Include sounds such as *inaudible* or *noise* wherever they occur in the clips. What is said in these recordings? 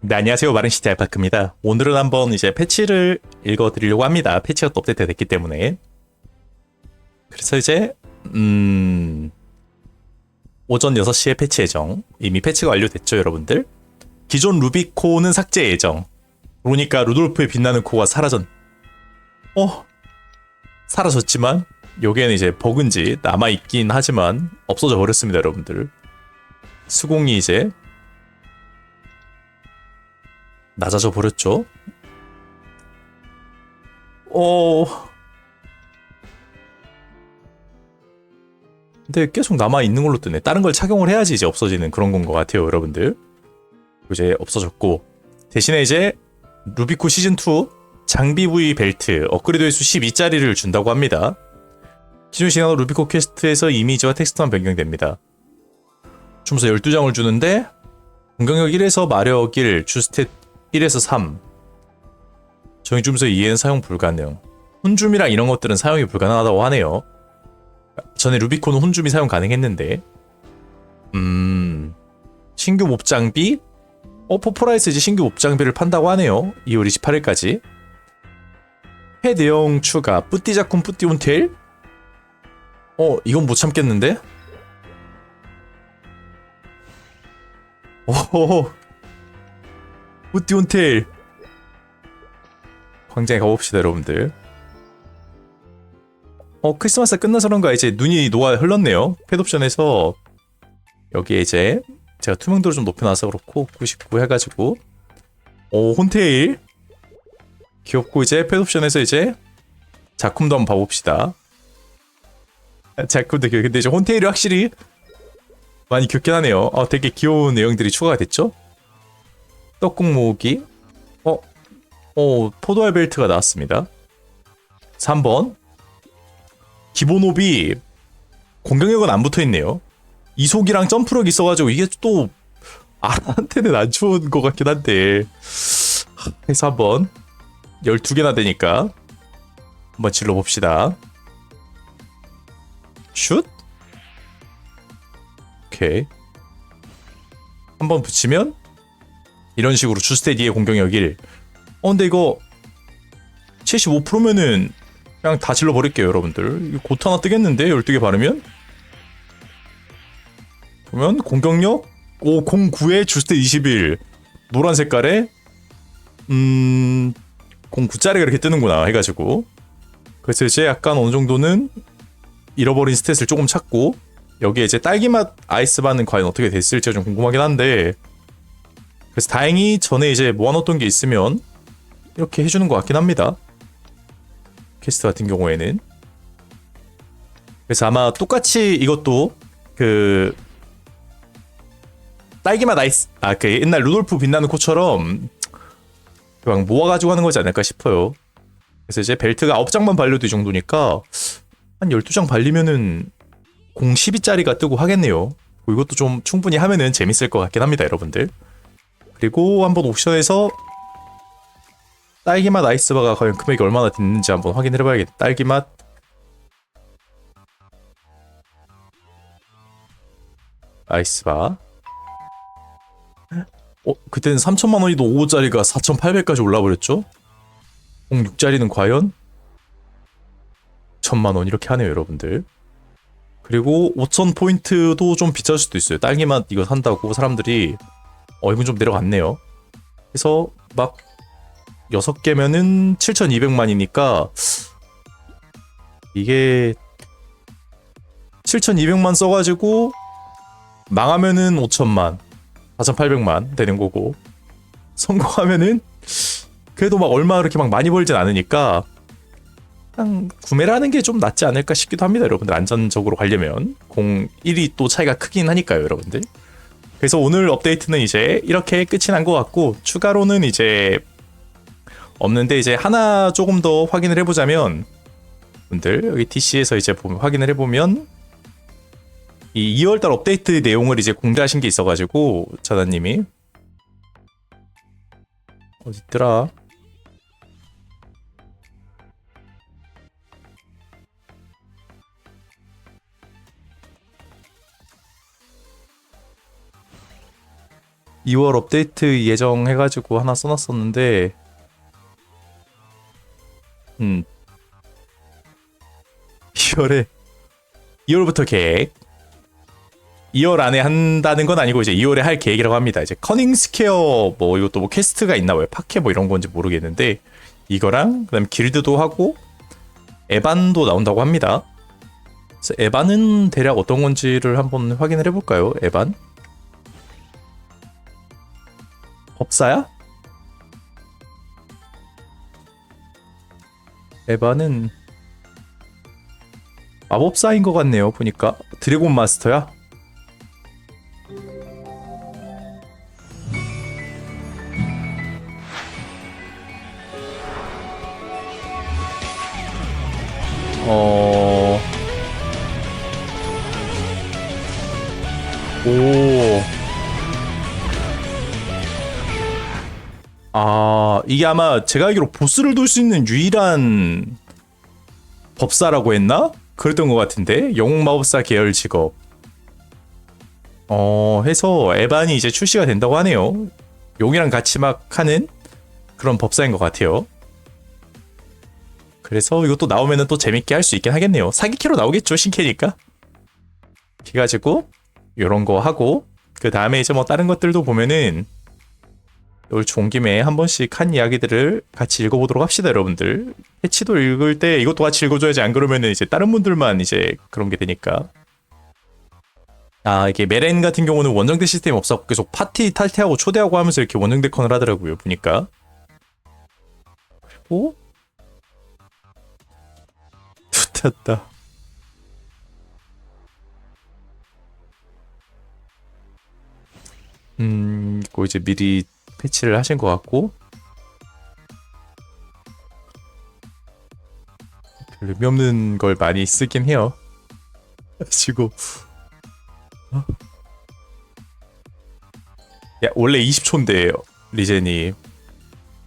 네, 안녕하세요. 마른 시티 알파크입니다. 오늘은 한번 이제 패치를 읽어드리려고 합니다. 패치가 또 업데이트 됐기 때문에. 그래서 이제, 음, 오전 6시에 패치 예정. 이미 패치가 완료됐죠, 여러분들? 기존 루비코는 삭제 예정. 그러니까 루돌프의 빛나는 코가 사라졌, 어? 사라졌지만, 요게는 이제 버그인지 남아있긴 하지만, 없어져 버렸습니다, 여러분들. 수공이 이제 낮아져 버렸죠. 어. 근데 계속 남아 있는 걸로 뜨네. 다른 걸 착용을 해야지 이제 없어지는 그런 건 것 같아요, 여러분들. 이제 없어졌고 대신에 이제 루비코 시즌 2 장비 부위 벨트 업그레이드 횟수 12짜리를 준다고 합니다. 기존 시나로 루비코 퀘스트에서 이미지와 텍스트만 변경됩니다. 주문서 12장을 주는데 공격력 1에서 마력 1, 주스탯 1에서 3 정의 주문서 2에는 사용 불가능. 혼줌이랑 이런 것들은 사용이 불가능하다고 하네요. 전에 루비콘은 혼줌이 사용 가능했는데. 음 신규 몹 장비? 어 포포라이스 이제 신규 몹 장비를 판다고 하네요. 2월 28일까지. 회 내용 추가. 뿌띠자쿤 뿌띠온테일 어 이건 못 참겠는데? 오호호 뿌띠온테일. 광장에 가봅시다 여러분들. 어 크리스마스가 끝나서 그런가 이제 눈이 녹아 흘렀네요. 팻옵션에서. 여기에 이제 제가 투명도를 좀 높여놔서 그렇고 99 해가지고. 오 혼테일. 귀엽고 이제 팻옵션에서 이제 작품도 한번 봐봅시다. 작품도 귀여워. 근데 이제 혼테일이 확실히 많이 귀엽긴 하네요. 어 되게 귀여운 내용들이 추가가 됐죠 떡국 모으기? 어? 어 포도알 벨트가 나왔습니다. 3번. 기본 옵이 공격력은 안 붙어 있네요. 이속이랑 점프력 있어가지고 이게 또 아한테는 안 좋은 것 같긴 한데. 해서 한번. 12개나 되니까 한번 질러봅시다. 슛. 오케이. 한번 붙이면 이런 식으로 주스테디의 공격력 1. 어, 근데 이거 75%면은 그냥 다 질러버릴게요, 여러분들. 곧 하나 뜨겠는데, 12개 바르면? 보면, 공격력 509에 주스테 21. 노란 색깔에, 음, 09짜리가 이렇게 뜨는구나, 해가지고. 그래서 이제 약간 어느 정도는 잃어버린 스탯을 조금 찾고, 여기에 이제 딸기맛 아이스바는 과연 어떻게 됐을지가 좀 궁금하긴 한데, 그래서 다행히 전에 이제 모아놓던 게 있으면 이렇게 해주는 것 같긴 합니다. 퀘스트 같은 경우에는. 그래서 아마 똑같이 이것도 그 딸기맛 아이스 아 그 옛날 루돌프 빛나는 코처럼 그냥 모아가지고 하는 거지 않을까 싶어요. 그래서 이제 벨트가 9장만 발려도 이 정도니까 한 12장 발리면은 공 12짜리가 뜨고 하겠네요. 이것도 좀 충분히 하면은 재밌을 것 같긴 합니다, 여러분들. 그리고 한번 옵션에서 딸기맛 아이스바가 과연 금액이 얼마나 됐는지 한번 확인해 봐야겠다. 딸기맛 아이스바 어, 그때는 3천만 원이도 5호짜리가 4,800까지 올라버렸죠? 06짜리는 과연 1천만 원 이렇게 하네요, 여러분들. 그리고 5천 포인트도 좀 비쌀 수도 있어요. 딸기맛 이거 산다고 사람들이 어, 이건 좀 내려갔네요. 그래서 막 6개면은 7,200만이니까 이게 7,200만 써가지고 망하면은 5천만, 4,800만 되는 거고 성공하면은 그래도 막 얼마 그렇게 막 많이 벌진 않으니까 그냥 구매를 하는 게 좀 낫지 않을까 싶기도 합니다, 여러분들. 안전적으로 가려면. 0, 1이 또 차이가 크긴 하니까요, 여러분들. 그래서 오늘 업데이트는 이제 이렇게 끝이 난 것 같고 추가로는 이제 없는데 이제 하나 조금 더 확인을 해보자면 분들 여기 DC에서 이제 보면 확인을 해보면 이 2월달 업데이트 내용을 이제 공개하신 게 있어가지고 자다님이 어딨더라? 2월 업데이트 예정해가지고 하나 써놨었는데 음 2월에 2월부터 계획 2월 안에 한다는 건 아니고 이제 2월에 할 계획이라고 합니다. 이제 커닝 스퀘어 뭐 이것도 뭐 퀘스트가 있나 봐요. 파케 뭐 이런 건지 모르겠는데 이거랑 그다음 길드도 하고 에반도 나온다고 합니다. 에반은 대략 어떤 건지를 한번 확인을 해볼까요? 에반 법사야? 에반은 마법사인 것 같네요. 보니까 드래곤 마스터야. 어. 오. 아, 이게 아마 제가 알기로 보스를 돌 수 있는 유일한 법사라고 했나? 그랬던 것 같은데 영웅 마법사 계열 직업. 어, 해서 에반이 이제 출시가 된다고 하네요. 용이랑 같이 막 하는 그런 법사인 것 같아요. 그래서 이것도 나오면은 또 재밌게 할 수 있긴 하겠네요. 사기캐로 나오겠죠, 신캐니까. 그래가지고 요런 거 하고 그 다음에 이제 뭐 다른 것들도 보면은 올 좋은 김에 한 번씩 한 이야기들을 같이 읽어보도록 합시다, 여러분들. 패치도 읽을 때 이것도 같이 읽어줘야지 안 그러면은 이제 다른 분들만 이제 그런 게 되니까. 아 이게 메렌 같은 경우는 원정대 시스템이 없었고 계속 파티 탈퇴하고 초대하고 하면서 이렇게 원정대 컨을 하더라고요 보니까 그리고 *laughs* tustas다 음 이거 이제 미리 패치를 하신 것 같고. 별 의미 없는 걸 많이 쓰긴 해요. *laughs* 지고. 야 원래 20초인데 리젠이.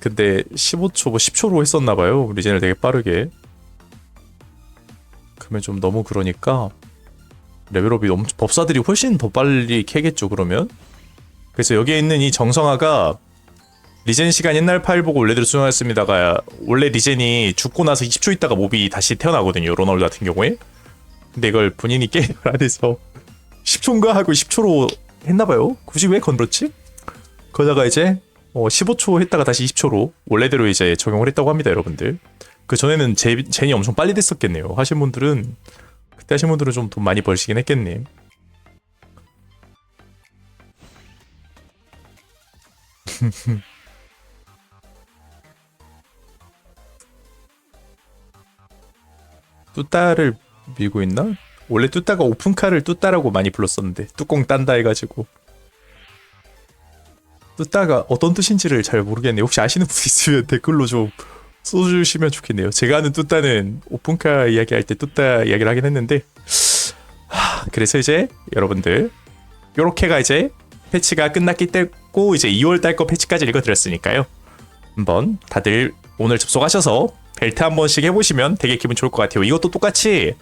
근데 15초 뭐 10초로 했었나봐요 리젠을 되게 빠르게. 그러면 좀 너무 그러니까 레벨업이 너무 법사들이 훨씬 더 빨리 캐겠죠 그러면 그래서 여기에 있는 이 정성화가 리젠 시간 옛날 파일 보고 원래대로 수정했습니다가 원래 리젠이 죽고 나서 20초 있다가 몹이 다시 태어나거든요 로널드 같은 경우에 근데 이걸 본인이 게임을 안 해서 10초인가 하고 10초로 했나봐요. 굳이 왜 건들었지? 그러다가 이제 어 15초 했다가 다시 20초로 원래대로 이제 적용을 했다고 합니다, 여러분들. 그 전에는 제, 젠이 엄청 빨리 됐었겠네요. 하신 분들은 그때 하신 분들은 좀 돈 많이 벌시긴 했겠네. *laughs* 뚜따를 밀고 있나? 원래 뚜따가 오픈카를 뚜따라고 많이 불렀었는데 뚜껑 딴다 해가지고 뚜따가 어떤 뜻인지를 잘 모르겠네요. 혹시 아시는 분 있으면 댓글로 좀 써주시면 좋겠네요. 제가 아는 뚜따는 오픈카 이야기할 때 뚜따 이야기를 하긴 했는데 하, 그래서 이제 여러분들 요렇게가 이제 패치가 끝났기 때 고 이제 2월 달 거 패치까지 읽어드렸으니까요. 한번 다들 오늘 접속하셔서 벨트 한 번씩 해보시면 되게 기분 좋을 것 같아요. 이것도 똑같이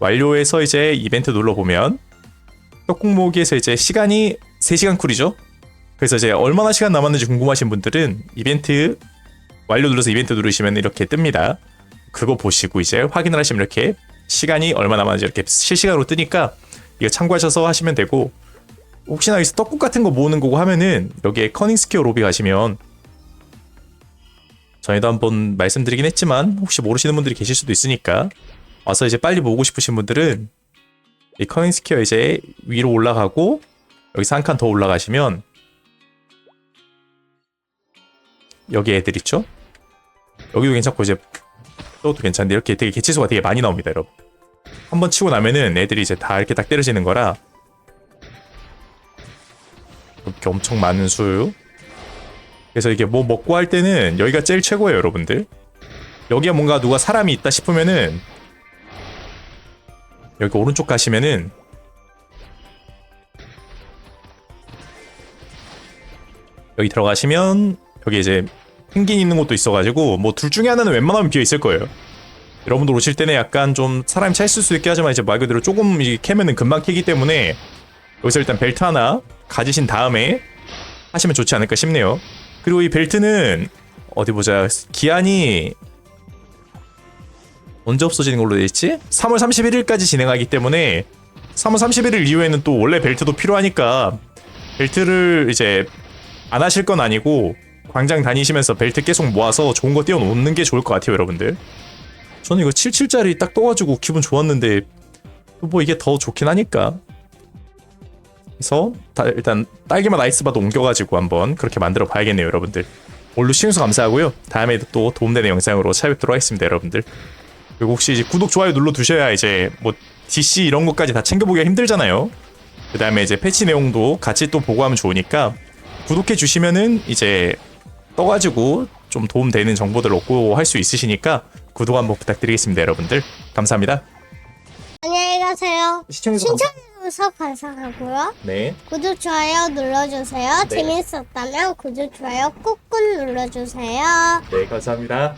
완료해서 이제 이벤트 눌러보면 떡국 모으기에서 이제 시간이 3시간 쿨이죠. 그래서 이제 얼마나 시간 남았는지 궁금하신 분들은 이벤트 완료 눌러서 이벤트 누르시면 이렇게 뜹니다. 그거 보시고 이제 확인을 하시면 이렇게 시간이 얼마 남았는지 이렇게 실시간으로 뜨니까 이거 참고하셔서 하시면 되고 혹시나 여기서 떡국 같은 거 모으는 거고 하면은 여기에 커닝 스퀘어 로비 가시면 전에도 한번 말씀드리긴 했지만 혹시 모르시는 분들이 계실 수도 있으니까 와서 이제 빨리 모으고 싶으신 분들은 이 커닝 스퀘어 이제 위로 올라가고 여기서 한 칸 더 올라가시면 여기 애들 있죠? 여기도 괜찮고 이제 이것도 괜찮은데 이렇게 되게 개체수가 되게 많이 나옵니다 여러분 한 번 치고 나면은 애들이 이제 다 이렇게 딱 때려지는 거라 이렇게 엄청 많은 수 그래서 이게 뭐 먹고 할 때는 여기가 제일 최고예요 여러분들 여기에 뭔가 누가 사람이 있다 싶으면은 여기 오른쪽 가시면은 여기 들어가시면 여기 이제 펭귄 있는 곳도 있어가지고 뭐 둘 중에 하나는 웬만하면 비어 있을 거예요. 여러분들 오실 때는 약간 좀 사람이 차 있을 수 있게 하지만 이제 말 그대로 조금 이 캐면은 금방 캐기 때문에 여기서 일단 벨트 하나 가지신 다음에 하시면 좋지 않을까 싶네요. 그리고 이 벨트는 어디 보자 기한이 언제 없어지는 걸로 돼 있지? 3월 31일까지 진행하기 때문에 3월 31일 이후에는 또 원래 벨트도 필요하니까 벨트를 이제 안 하실 건 아니고 광장 다니시면서 벨트 계속 모아서 좋은 거 띄워놓는 게 좋을 것 같아요 여러분들 저는 이거 77짜리 딱 떠가지고 기분 좋았는데 뭐 이게 더 좋긴 하니까 그래서 다- 일단 딸기맛 아이스바도 옮겨가지고 한번 그렇게 만들어 봐야겠네요 여러분들. 오늘도 시청해주셔서 감사하고요. 다음에도 또 도움되는 영상으로 찾아뵙도록 하겠습니다 여러분들. 그리고 혹시 이제 구독 좋아요 눌러 두셔야 이제 뭐 DC 이런 것까지 다 챙겨보기가 힘들잖아요. 그 다음에 이제 패치 내용도 같이 또 보고 하면 좋으니까 구독해 주시면은 이제 떠가지고 좀 도움되는 정보들 얻고 할 수 있으시니까 구독 한번 부탁드리겠습니다 여러분들. 감사합니다. 안녕히 가세요. 시청해주셔서 신청해주 셔서 감사하고요. 네 구독, 좋아요 눌러주세요. 네. 재밌었다면 구독, 좋아요 꾹꾹 눌러주세요. 네, 감사합니다.